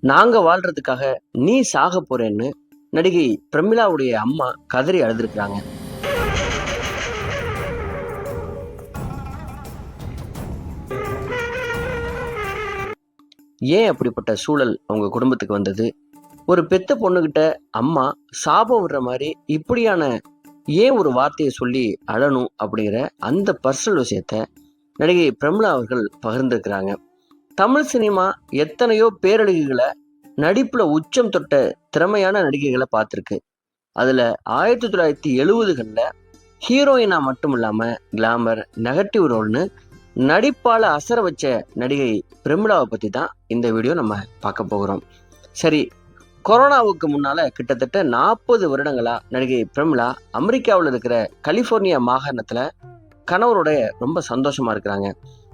நாங்க வாழ்றதுக்காக நீ சாக போறேன்னு நடிகை பிரமிளாவுடைய அம்மா கதறி அழுதுருக்குறாங்க. ஏன் அப்படிப்பட்ட சூழல் அவங்க குடும்பத்துக்கு வந்தது? ஒரு பெத்த பொண்ணுகிட்ட அம்மா சாபம் விடுற மாதிரி இப்படியான ஏன் ஒரு வார்த்தையை சொல்லி அழணும் அப்படிங்கிற அந்த பர்சனல் விஷயத்த நடிகை பிரமிளா அவர்கள் பகிர்ந்திருக்கிறாங்க. தமிழ் சினிமா எத்தனையோ பேரழகிகளை நடிப்பில் உச்சம் தொட்ட திறமையான நடிகைகளை பார்த்துருக்கு. அதில் ஆயிரத்தி தொள்ளாயிரத்தி எழுபதுகளில் ஹீரோயினா மட்டும் இல்லாமல் கிளாமர் நெகட்டிவ் ரோல்னு நடிப்பால் அசர வச்ச நடிகை பிரமிளாவை பற்றி தான் இந்த வீடியோ நம்ம பார்க்க போகிறோம். சரி கொரோனாவுக்கு முன்னால் கிட்டத்தட்ட நாற்பது வருடங்களா நடிகை பிரமிளா அமெரிக்காவில் இருக்கிற கலிஃபோர்னியா மாகாணத்தில் கணவரோட ரொம்ப சந்தோஷமாக இருக்கிறாங்க.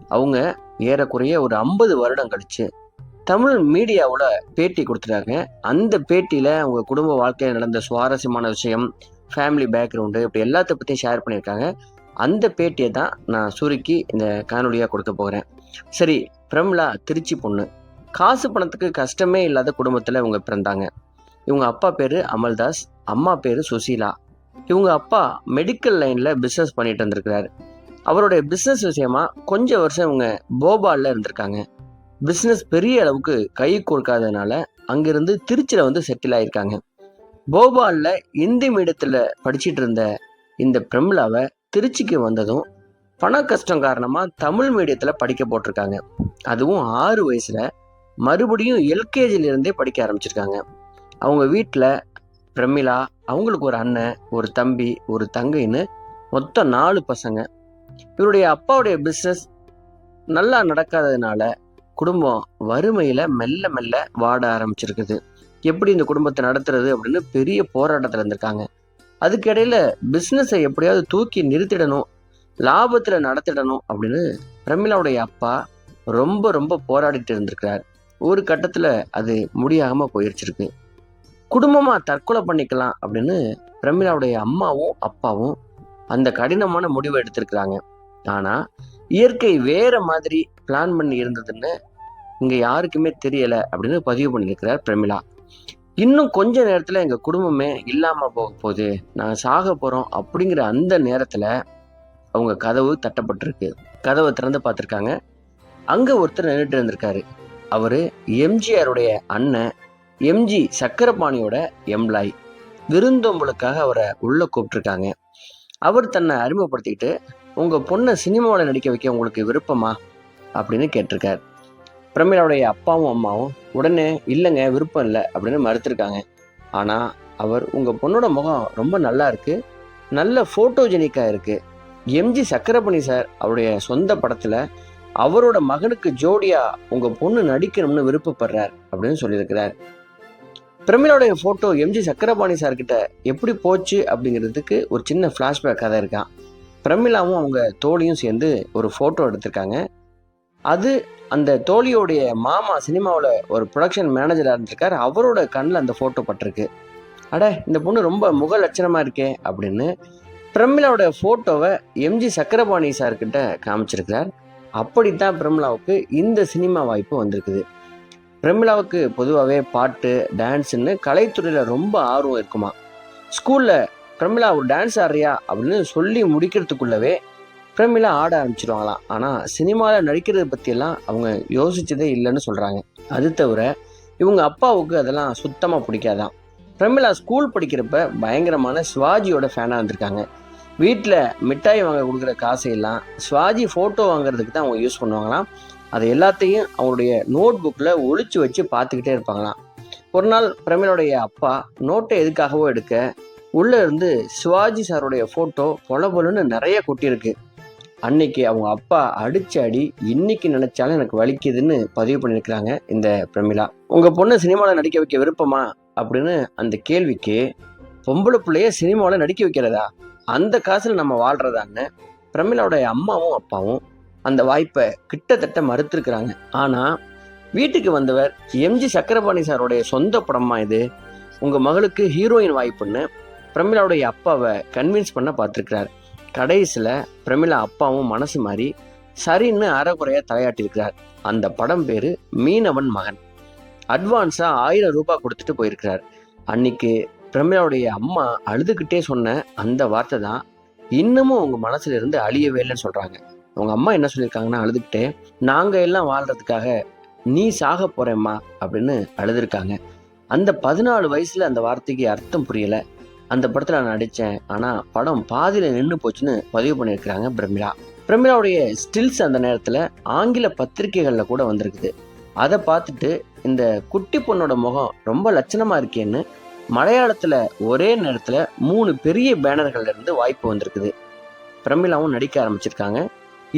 அவங்க ஏறக்குறைய ஒரு ஐம்பது வருடம் கழிச்சு தமிழ் மீடியாவில் பேட்டி கொடுத்துட்டாங்க. அந்த பேட்டியில் அவங்க குடும்ப வாழ்க்கையில் நடந்த சுவாரஸ்யமான விஷயம் ஃபேமிலி பேக்ரவுண்டு இப்படி எல்லாத்த பற்றியும் ஷேர் பண்ணியிருக்காங்க. அந்த பேட்டியை தான் நான் சுருக்கி இந்த காணொலியாக கொடுக்க போகிறேன் சரி பிரமிளா திருச்சி பொண்ணு. காசு பணத்துக்கு கஷ்டமே இல்லாத குடும்பத்தில் இவங்க பிறந்தாங்க. இவங்க அப்பா பேர் அமல்தாஸ் அம்மா பேர் சுசீலா. இவங்க அப்பா மெடிக்கல் லைனில் பிஸ்னஸ் பண்ணிட்டு இருந்திருக்கிறாரு. அவருடைய பிஸ்னஸ் விஷயமா கொஞ்சம் வருஷம் இவங்க போபாலில் இருந்திருக்காங்க. பிஸ்னஸ் பெரிய அளவுக்கு கை கொடுக்காதனால அங்கிருந்து திருச்சியில் வந்து செட்டில் ஆயிருக்காங்க. போபாலில் இந்தி மீடியத்தில் படிச்சிட்டு இருந்த இந்த பிரம்லாவை திருச்சிக்கு வந்ததும் பண கஷ்டம் காரணமாக தமிழ் மீடியத்தில் படிக்க போட்டிருக்காங்க. அதுவும் ஆறு வயசில் மறுபடியும் எல்கேஜிலிருந்தே படிக்க ஆரம்பிச்சிருக்காங்க. அவங்க வீட்டில் பிரமிளா அவங்களுக்கு ஒரு அண்ணன் ஒரு தம்பி ஒரு தங்கைன்னு மொத்தம் நாலு பசங்க. இவருடைய அப்பாவுடைய பிஸ்னஸ் நல்லா நடக்காததுனால குடும்பம் வறுமையில மெல்ல மெல்ல வாட ஆரம்பிச்சிருக்குது. எப்படி இந்த குடும்பத்தை நடத்துறது அப்படின்னு பெரிய போராட்டத்தில் இருந்திருக்காங்க. அதுக்கிடையில் பிஸ்னஸை எப்படியாவது தூக்கி நிறுத்திடணும் லாபத்துல நடத்திடணும் அப்படின்னு பிரமிளாவுடைய அப்பா ரொம்ப ரொம்ப போராடிட்டு இருந்திருக்கிறார். ஒரு கட்டத்துல அது முடியாம போயிருச்சிருக்கு. குடும்பமா தற்கொலை பண்ணிக்கலாம் அப்படின்னு பிரமிளாவுடைய அம்மாவும் அப்பாவும் அந்த கடினமான முடிவை எடுத்திருக்கிறாங்க. ஆனா இயற்கை வேற மாதிரி பிளான் பண்ணி இருந்ததுன்னு இங்க யாருக்குமே தெரியல அப்படின்னு பதிவு பண்ணியிருக்கிறார் பிரமிளா. இன்னும் கொஞ்ச நேரத்துல எங்க குடும்பமே இல்லாம போக போகுது நான் சாக போறோம் அப்படிங்கிற அந்த நேரத்துல அவங்க கதவு தட்டப்பட்டிருக்கு. கதவை திறந்து பார்த்துருக்காங்க. அங்க ஒருத்தர் நின்றுட்டு இருந்திருக்காரு. அவரு எம்ஜிஆருடைய அண்ணன் எம்ஜி சக்கரபாணியோட எம்ப்ளாய் விருந்தோம்பலுக்காக அவரை உள்ள கூப்பிட்டுருக்காங்க. அவர் தன்னை அறிமுகப்படுத்திக்கிட்டு உங்கள் பொண்ணை சினிமாவில் நடிக்க வைக்க உங்களுக்கு விருப்பமா? அப்படின்னு கேட்டிருக்கார். பிரமிளாவுடைய அப்பாவும் அம்மாவும் உடனே இல்லைங்க விருப்பம் இல்லை அப்படின்னு மறுத்திருக்காங்க. ஆனால் அவர் உங்கள் பொண்ணோட முகம் ரொம்ப நல்லா இருக்குது நல்ல ஃபோட்டோஜெனிக்காக இருக்குது எம்ஜி சக்கரபணி சார் அவருடைய சொந்த படத்தில் அவரோட மகனுக்கு ஜோடியாக உங்கள் பொண்ணு நடிக்கணும்னு விருப்பப்படுறார் அப்படின்னு சொல்லியிருக்கிறார். பிரமிளாவுடைய ஃபோட்டோ எம்ஜி சக்கரபாணி சார்கிட்ட எப்படி போச்சு அப்படிங்கிறதுக்கு ஒரு சின்ன ஃப்ளாஷ்பேக் கதை இருக்கான். பிரமிளாவும் அவங்க தோழியும் சேர்ந்து ஒரு ஃபோட்டோ எடுத்திருக்காங்க. அது அந்த தோழியோடைய மாமா சினிமாவில் ஒரு ப்ரொடக்ஷன் மேனேஜராக இருந்திருக்கார். அவரோட கண்ணில் அந்த ஃபோட்டோ பட்டிருக்கு. அட இந்த பொண்ணு ரொம்ப முக லட்சணமாக இருக்கே அப்படின்னு பிரமிளாவோட ஃபோட்டோவை எம்ஜி சக்கரபாணி சார்கிட்ட காமிச்சிருக்கிறார். அப்படித்தான் பிரமிளாவுக்கு இந்த சினிமா வாய்ப்பு வந்திருக்குது. பிரமிளாவுக்கு பொதுவாகவே பாட்டு டான்ஸுன்னு கலைத்துறையில் ரொம்ப ஆர்வம் இருக்குமா? ஸ்கூலில் பிரமிளா ஒரு டான்ஸ் ஆடுறியா அப்படின்னு சொல்லி முடிக்கிறதுக்குள்ளவே பிரமிளா ஆட ஆரம்பிச்சிருவாங்களாம். ஆனால் சினிமாவில் நடிக்கிறத பற்றியெல்லாம் அவங்க யோசித்ததே இல்லைன்னு சொல்கிறாங்க அது தவிர இவங்க அப்பாவுக்கு அதெல்லாம் சுத்தமாக பிடிக்காதான் பிரமிளா ஸ்கூல் படிக்கிறப்ப பயங்கரமான சிவாஜியோட ஃபேனாக இருந்திருக்காங்க. வீட்டில் மிட்டாய் வாங்க கொடுக்குற காசையெல்லாம் சிவாஜி ஃபோட்டோ வாங்குறதுக்கு தான் அவங்க யூஸ் பண்ணுவாங்களாம். அதை எல்லாத்தையும் அவங்களுடைய நோட் புக்கில் ஒளிச்சு வச்சு பார்த்துக்கிட்டே இருப்பாங்களாம். ஒரு நாள் பிரமிளோடைய அப்பா நோட்டை எதுக்காகவோ எடுக்க உள்ளே இருந்து சிவாஜி சாருடைய ஃபோட்டோ பொல பொலன்னு நிறைய கொட்டியிருக்கு. அன்னைக்கு அவங்க அப்பா அடிச்சு அடி இன்னைக்கு நினைச்சாலும் எனக்கு வலிக்குதுன்னு பதிவு பண்ணியிருக்கிறாங்க இந்த பிரமிளா. உங்க பொண்ணு சினிமாவில் நடிக்க வைக்க விருப்பமா? அப்படின்னு அந்த கேள்விக்கு பொம்பளை பிள்ளைய சினிமாவில் நடிக்க வைக்கிறதா? அந்த காசில் நம்ம வாழ்றதான்னு பிரமிளாவுடைய அம்மாவும் அப்பாவும் அந்த வாய்ப்பை கிட்டத்தட்ட மறுத்திருக்கிறாங்க. ஆனால் வீட்டுக்கு வந்தவர் எம்ஜி சக்கரபாணி சாருடைய சொந்த படமா இது? உங்கள் மகளுக்கு ஹீரோயின் வாய்ப்புன்னு பிரமிளாவுடைய அப்பாவை கன்வின்ஸ் பண்ண பார்த்துருக்கிறார். கடைசியில் பிரமிளா அப்பாவும் மனசு மாறி சரின்னு அறகுறையாக தலையாட்டியிருக்கிறார். அந்த படம் பேர் மீனவன் மகன். அட்வான்ஸாக ஆயிரம் ரூபாய் கொடுத்துட்டு போயிருக்கிறார். அன்னைக்கு பிரமிளாவுடைய அம்மா அழுதுகிட்டே சொன்ன அந்த வார்த்தை தான் இன்னமும் உங்கள் மனசுலேருந்து அழியவே இல்லைன்னு சொல்கிறாங்க அவங்க அம்மா என்ன சொல்லியிருக்காங்கன்னா அழுதுகிட்டே நாங்கள் எல்லாம் வாழ்கிறதுக்காக நீ சாக போகிறேம்மா அப்படின்னு அழுதுருக்காங்க. அந்த பதினாலு வயசில் அந்த வார்த்தைக்கு அர்த்தம் புரியலை. அந்த படத்தில் நான் நடித்தேன். ஆனால் படம் பாதியில் நின்று போச்சுன்னு பதிவு பண்ணியிருக்கிறாங்க பிரமிளா. பிரமிளாவுடைய ஸ்டில்ஸ் அந்த நேரத்தில் ஆங்கில பத்திரிகைகளில் கூட வந்திருக்குது. அதை பார்த்துட்டு இந்த குட்டி பொண்ணோட முகம் ரொம்ப லட்சணமாக இருக்கேன்னு மலையாளத்தில் ஒரே நேரத்தில் மூணு பெரிய பேனர்கள்லேருந்து வாய்ப்பு வந்திருக்குது. பிரமிளாவும் நடிக்க ஆரம்பிச்சிருக்காங்க.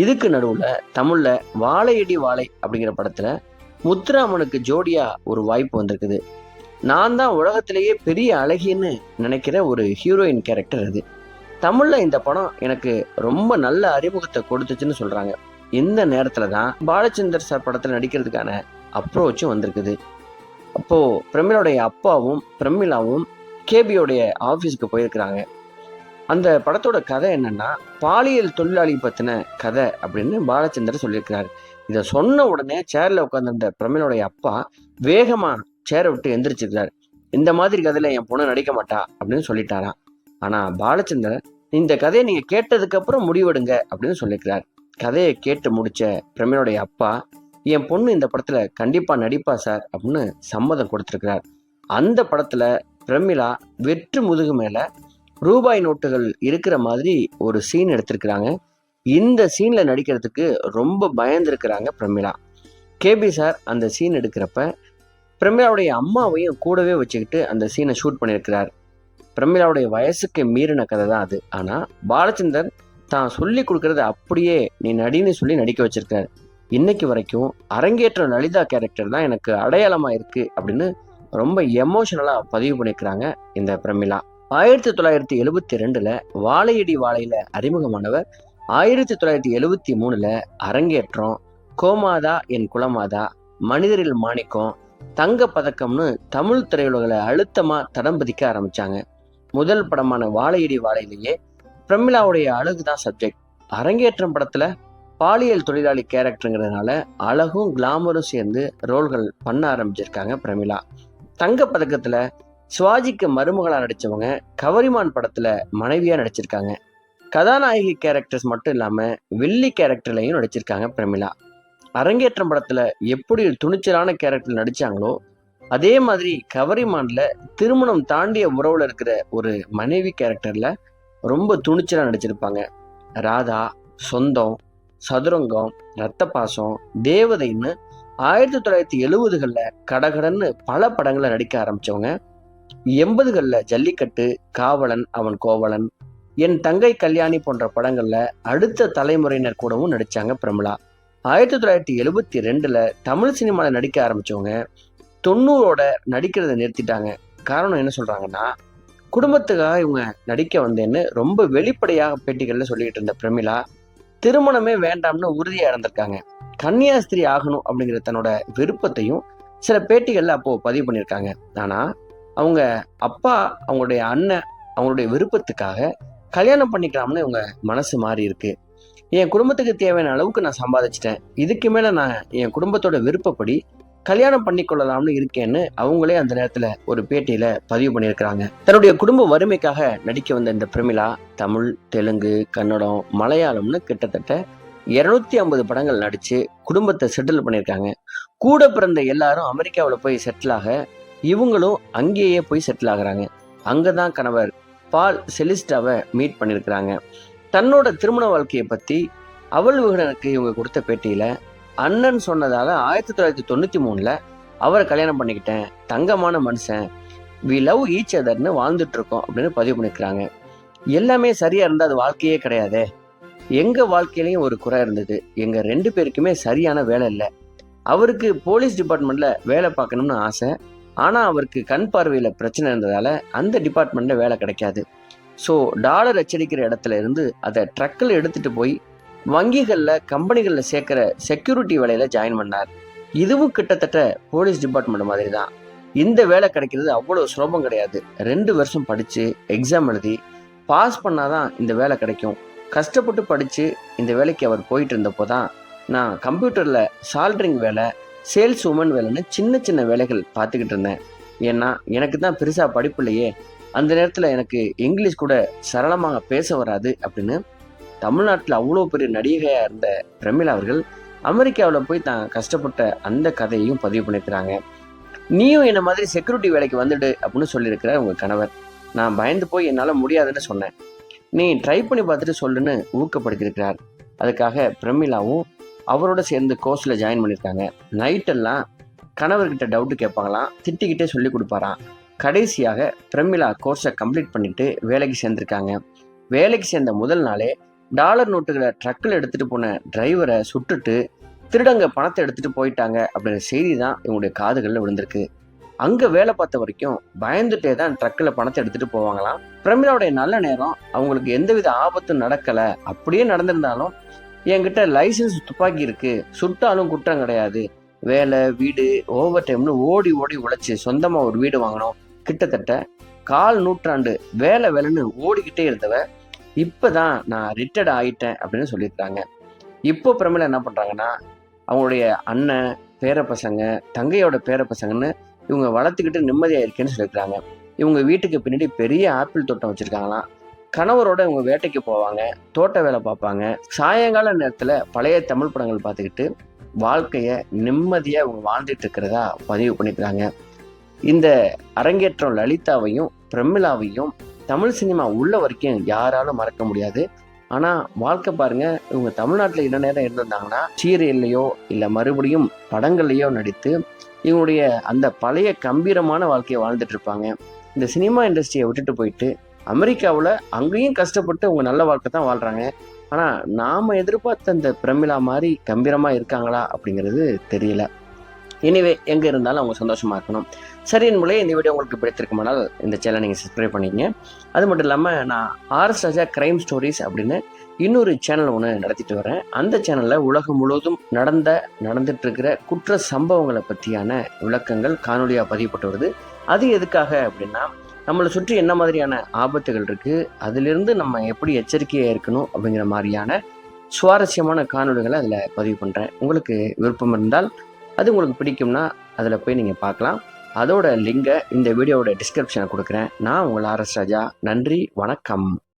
இதுக்கு நடுவில் தமிழில் வாழையடி வாழை அப்படிங்கிற படத்தில் முத்துராமனுக்கு ஜோடியாக ஒரு வாய்ப்பு வந்திருக்குது. நான் தான் உலகத்திலேயே பெரிய அழகின்னு நினைக்கிற ஒரு ஹீரோயின் கேரக்டர் அது. தமிழில் இந்த படம் எனக்கு ரொம்ப நல்ல அறிமுகத்தை கொடுத்துச்சுன்னு சொல்கிறாங்க இந்த நேரத்தில் தான் பாலச்சந்தர் சார் படத்தில் நடிக்கிறதுக்கான அப்ரோச்சும் வந்திருக்குது. அப்போது பிரமிளோடைய அப்பாவும் பிரமிளாவும் கேபியோடைய ஆஃபீஸ்க்கு போயிருக்கிறாங்க. அந்த படத்தோட கதை என்னன்னா பாலியல் தொழிலாளி பத்தின கதை அப்படின்னு பாலச்சந்தர் சொல்லியிருக்கிறார். இதை சொன்ன உடனே சேர்ல உட்காந்துருந்த பிரமிளோடைய அப்பா வேகமா சேரை விட்டு எந்திரிச்சிருக்கிறார் இந்த மாதிரி கதையில என் பொண்ணு நடிக்க மாட்டா அப்படின்னு சொல்லிட்டாராம். ஆனா பாலச்சந்தர் இந்த கதையை நீங்க கேட்டதுக்கு அப்புறம் முடிவெடுங்க அப்படின்னு சொல்லியிருக்கிறார். கதையை கேட்டு முடிச்ச பிரமிளோடைய அப்பா என் பொண்ணு இந்த படத்துல கண்டிப்பா நடிப்பா சார் அப்படின்னு சம்மதம் கொடுத்துருக்கிறார். அந்த படத்துல பிரமிளா வெற்று முதுகு மேலே ரூபாய் நோட்டுகள் இருக்கிற மாதிரி ஒரு சீன் எடுத்திருக்கிறாங்க. இந்த சீனில் நடிக்கிறதுக்கு ரொம்ப பயந்துருக்கிறாங்க பிரமிளா. கேபி சார் அந்த சீன் எடுக்கிறப்ப பிரமிளாவுடைய அம்மாவையும் கூடவே வச்சுக்கிட்டு அந்த சீனை ஷூட் பண்ணியிருக்கிறார். பிரமிளாவுடைய வயசுக்கு மீறின கதை தான் அது. ஆனால் பாலச்சந்தர் தான் சொல்லி கொடுக்கறத அப்படியே நீ நடின்னு சொல்லி நடிக்க வச்சிருக்காரு. இன்னைக்கு வரைக்கும் அரங்கேற்ற லலிதா கேரக்டர் தான் எனக்கு அடையாளமாக இருக்குது அப்படின்னு ரொம்ப எமோஷனலாக பதிவு பண்ணியிருக்கிறாங்க இந்த பிரமிளா. ஆயிரத்தி தொள்ளாயிரத்தி எழுபத்தி ரெண்டுல வாழையடி வாழையில அறிமுகமானவர். ஆயிரத்தி தொள்ளாயிரத்தி எழுபத்தி மூணுல அரங்கேற்றம் கோமாதா என் குலமாதா மனிதரில் மாணிக்கம் தங்க பதக்கம்னு தமிழ் திரையுலகில் அழுத்தமா தடம் பதிக்க ஆரம்பிச்சாங்க. முதல் படமான வாழையடி வாழையிலேயே பிரமிளாவுடைய அழகு தான் சப்ஜெக்ட் அரங்கேற்றம் படத்துல பாலியல் தொழிலாளி கேரக்டருங்கிறதுனால அழகும் கிளாமரும் சேர்ந்து ரோல்கள் பண்ண ஆரம்பிச்சிருக்காங்க பிரமிளா. தங்க பதக்கத்துல சுவாஜிக்கு மருமகளாக நடித்தவங்க கவரிமான் படத்தில் மனைவியாக நடிச்சிருக்காங்க. கதாநாயகி கேரக்டர்ஸ் மட்டும் இல்லாமல் வில்லி கேரக்டர்லையும் நடிச்சிருக்காங்க பிரமிளா. அரங்கேற்றம் படத்தில் எப்படி துணிச்சலான கேரக்டர் நடித்தாங்களோ அதே மாதிரி கவரிமான்ல திருமணம் தாண்டிய உறவில் இருக்கிற ஒரு மனைவி கேரக்டரில் ரொம்ப துணிச்சலாக நடிச்சிருப்பாங்க. ராதா சொந்தம் சதுரங்கம் ரத்த பாசம் தேவதைன்னு ஆயிரத்தி தொள்ளாயிரத்தி எழுபதுகளில் கடகடன்னு பல படங்களை நடிக்க ஆரம்பிச்சவங்க. எண்பதுகளில் ஜல்லிக்கட்டு காவலன் அவன் கோவலன் என் தங்கை கல்யாணி போன்ற படங்களில் அடுத்த தலைமுறையினர் கூடவும் நடித்தாங்க பிரமிளா. ஆயிரத்தி தொள்ளாயிரத்தி எழுபத்தி ரெண்டில் தமிழ் சினிமாவில் நடிக்க ஆரம்பிச்சவங்க தொண்ணூறோட நடிக்கிறத நிறுத்திட்டாங்க. காரணம் என்ன சொல்கிறாங்கன்னா குடும்பத்துக்காக இவங்க நடிக்க வந்தேன்னு ரொம்ப வெளிப்படையாக பேட்டிகளில் சொல்லிக்கிட்டு இருந்த பிரமிளா திருமணமே வேண்டாம்னு உறுதியாக இருந்திருக்காங்க கன்னியாஸ்திரி ஆகணும் அப்படிங்கிற தன்னோட விருப்பத்தையும் சில பேட்டிகளில் அப்போது பதிவு பண்ணியிருக்காங்க. ஆனால் அவங்க அப்பா அவங்களுடைய அண்ணன் அவங்களுடைய விருப்பத்துக்காக கல்யாணம் பண்ணிக்கலாம்னு இவங்க மனசு மாறி இருக்கு. என் குடும்பத்துக்கு தேவையான அளவுக்கு நான் சம்பாதிச்சிட்டேன். இதுக்கு மேல நான் என் குடும்பத்தோட விருப்பப்படி கல்யாணம் பண்ணிக்கொள்ளலாம்னு இருக்கேன்னு அவங்களே அந்த நேரத்துல ஒரு பேட்டியில பதிவு பண்ணியிருக்கிறாங்க. தன்னுடைய குடும்ப வறுமைக்காக நடிக்க வந்த இந்த பிரமிளா தமிழ் தெலுங்கு கன்னடம் மலையாளம்னு கிட்டத்தட்ட இருநூத்தி ஐம்பது படங்கள் நடிச்சு குடும்பத்தை செட்டில் பண்ணியிருக்காங்க. கூட பிறந்த எல்லாரும் அமெரிக்காவில் போய் செட்டில் ஆக இவங்களும் அங்கேயே போய் செட்டில் ஆகுறாங்க. அங்கதான் கணவர் பால் செலிஸ்டாவை மீட் பண்ணியிருக்கிறாங்க தன்னோட திருமண வாழ்க்கையை பற்றி அவள் விகடனுக்கு இவங்க கொடுத்த பேட்டியில் அண்ணன் சொன்னதால் ஆயிரத்தி தொள்ளாயிரத்தி தொண்ணூற்றி மூணில் அவரை கல்யாணம் பண்ணிக்கிட்டேன் தங்கமான மனுஷன் வி லவ் ஈச் அதர்னு வாழ்ந்துட்டு இருக்கோம் அப்படின்னு பதிவு பண்ணிக்கிறாங்க எல்லாமே சரியாக இருந்தால் அது வாழ்க்கையே கிடையாதே. எங்கள் வாழ்க்கையிலையும் ஒரு குறை இருந்தது. எங்கள் ரெண்டு பேருக்குமே சரியான வேலை இல்லை. அவருக்கு போலீஸ் டிபார்ட்மெண்ட்டில் வேலை பார்க்கணும்னு ஆசை. ஆனால் அவருக்கு கண் பார்வையில் பிரச்சனை இருந்ததால் அந்த டிபார்ட்மெண்ட்டில் வேலை கிடைக்காது. ஸோ டாலர் அச்சடிக்கிற இடத்துல இருந்து அதை ட்ரக்கில் எடுத்துகிட்டு போய் வங்கிகளில் கம்பெனிகளில் சேர்க்குற செக்யூரிட்டி வேலையில் ஜாயின் பண்ணார். இதுவும் கிட்டத்தட்ட போலீஸ் டிபார்ட்மெண்ட் மாதிரி தான். இந்த வேலை கிடைக்கிறது அவ்வளோ சுலபம் கிடையாது. ரெண்டு வருஷம் படித்து எக்ஸாம் எழுதி பாஸ் பண்ணாதான் இந்த வேலை கிடைக்கும். கஷ்டப்பட்டு படித்து இந்த வேலைக்கு அவர் போயிட்டு இருந்தப்போ தான் நான் கம்ப்யூட்டரில் சால்ட்ரிங் வேலை சேல்ஸ் உமன் வேலைன்னு சின்ன சின்ன வேலைகள் பார்த்துக்கிட்டு இருந்தேன். ஏன்னா எனக்கு தான் பெருசாக படிப்பு இல்லையே அந்த நேரத்தில் எனக்கு இங்கிலீஷ் கூட சரளமாக பேச வராது அப்படின்னு தமிழ்நாட்டில் அவ்வளோ பெரிய நடிகையாக இருந்த பிரமிளா அவர்கள் அமெரிக்காவில் போய் தான் கஷ்டப்பட்ட அந்த கதையையும் பதிவு பண்ணியிருக்கிறாங்க நீயும் என்ன மாதிரி செக்யூரிட்டி வேலைக்கு வந்துடு அப்படின்னு சொல்லியிருக்கிறார் உங்கள் கணவர். நான் பயந்து போய் என்னால் முடியாதுன்னு சொன்னேன். நீ ட்ரை பண்ணி பார்த்துட்டு சொல்லுன்னு ஊக்கப்படுத்தியிருக்கிறார். அதுக்காக பிரமிளாவும் அவரோட சேர்ந்து கோர்ஸில் ஜாயின் பண்ணியிருக்காங்க. நைட்டெல்லாம் கணவர்கிட்ட டவுட்டு கேட்பாங்களாம். திட்டிக்கிட்டே சொல்லி கொடுப்பாராம். கடைசியாக பிரமிளா கோர்ஸை கம்ப்ளீட் பண்ணிட்டு வேலைக்கு சேர்ந்துருக்காங்க. வேலைக்கு சேர்ந்த முதல் நாளே டாலர் நோட்டுகளை ட்ரக்கில் எடுத்துகிட்டு போன டிரைவரை சுட்டுட்டு திருடங்க பணத்தை எடுத்துகிட்டு போயிட்டாங்க அப்படின்ற செய்தி தான் இவங்களுடைய காதுகளில் விழுந்திருக்கு. அங்கே வேலை பார்த்த வரைக்கும் பயந்துட்டே தான் ட்ரக்கில் பணத்தை எடுத்துகிட்டு போவாங்களாம். பிரமிளாவுடைய நல்ல நேரம் அவங்களுக்கு எந்தவித ஆபத்தும் நடக்கலை. அப்படியே நடந்திருந்தாலும் என்கிட்ட லைசன்ஸ் துப்பாக்கி இருக்கு. சுட்டாலும் குற்றம் கிடையாது. வேலை வீடு ஓவர் டைம்னு ஓடி ஓடி உழைச்சி சொந்தமாக ஒரு வீடு வாங்கினோம். கிட்டத்தட்ட கால் நூற்றாண்டு வேலை வேலைன்னு ஓடிக்கிட்டே இருந்தவ இப்போதான் நான் ரிட்டையர்ட் ஆயிட்டேன் அப்படின்னு சொல்லியிருக்காங்க. இப்போ பிரமிளா என்ன பண்ணுறாங்கன்னா அவங்களுடைய அண்ணன் பேர பசங்க தங்கையோட பேர பசங்கன்னு இவங்க வளர்த்துக்கிட்டு நிம்மதியாக இருக்கேன்னு சொல்லியிருக்காங்க. இவங்க வீட்டுக்கு பின்னாடி பெரிய ஆப்பிள் தோட்டம் வச்சுருக்காங்களாம். கணவரோட இவங்க வேட்டைக்கு போவாங்க தோட்ட வேலை பார்ப்பாங்க. சாயங்கால நேரத்தில் பழைய தமிழ் படங்கள் பார்த்துக்கிட்டு வாழ்க்கையை நிம்மதியாக இவங்க வாழ்ந்துட்டு இருக்கிறதா பதிவு பண்ணிக்கிறாங்க. இந்த அரங்கேற்றம் லலிதாவையும் பிரமிளாவையும் தமிழ் சினிமா உள்ள வரைக்கும் யாராலும் மறக்க முடியாது. ஆனால் வாழ்க்கை பாருங்க இவங்க தமிழ்நாட்டில் என்ன நேரம் இருந்திருந்தாங்கன்னா சீரியல்லையோ இல்லை மறுபடியும் படங்கள்லையோ நடித்து இவங்களுடைய அந்த பழைய கம்பீரமான வாழ்க்கையை வாழ்ந்துட்டு இருப்பாங்க. இந்த சினிமா இண்டஸ்ட்ரியை விட்டுட்டு போயிட்டு அமெரிக்காவில் அங்கேயும் கஷ்டப்பட்டு அவங்க நல்ல வாழ்க்கை தான் வாழ்கிறாங்க ஆனால் நாம் எதிர்பார்த்த அந்த பிரமிளா மாதிரி கம்பீரமாக இருக்காங்களா அப்படிங்கிறது தெரியல. எனிவே எங்கே இருந்தாலும் அவங்க சந்தோஷமாக இருக்கணும். சரி என்பதே இந்த வீடியோ உங்களுக்கு பிடித்திருக்குமானால் இந்த சேனலை நீங்கள் சப்ஸ்கிரைப் பண்ணிக்கங்க. அது மட்டும் இல்லாமல் நான் ஆர்எஸ் ராஜா கிரைம் ஸ்டோரிஸ் அப்படின்னு இன்னொரு சேனல் ஒன்று நடத்திட்டு வரேன். அந்த சேனலில் உலகம் முழுவதும் நடந்த நடந்துட்டுருக்கிற குற்ற சம்பவங்களை பற்றியான விளக்கங்கள் காணொலியாக பதியப்பட்டு வருது. அது எதுக்காக அப்படின்னா நம்மளை சுற்றி என்ன மாதிரியான ஆபத்துகள் இருக்குது அதிலிருந்து நம்ம எப்படி எச்சரிக்கையாக இருக்கணும் அப்படிங்கிற மாதிரியான சுவாரஸ்யமான காணொலிகளை அதில் பதிவு பண்ணுறேன் உங்களுக்கு விருப்பம் இருந்தால் அது உங்களுக்கு பிடிக்கும்னா அதில் போய் நீங்கள் பார்க்கலாம். அதோட லிங்கை இந்த வீடியோவோட டிஸ்கிரிப்ஷனை கொடுக்குறேன். நான் உங்கள் ஆர்எஸ் ராஜா. நன்றி வணக்கம்.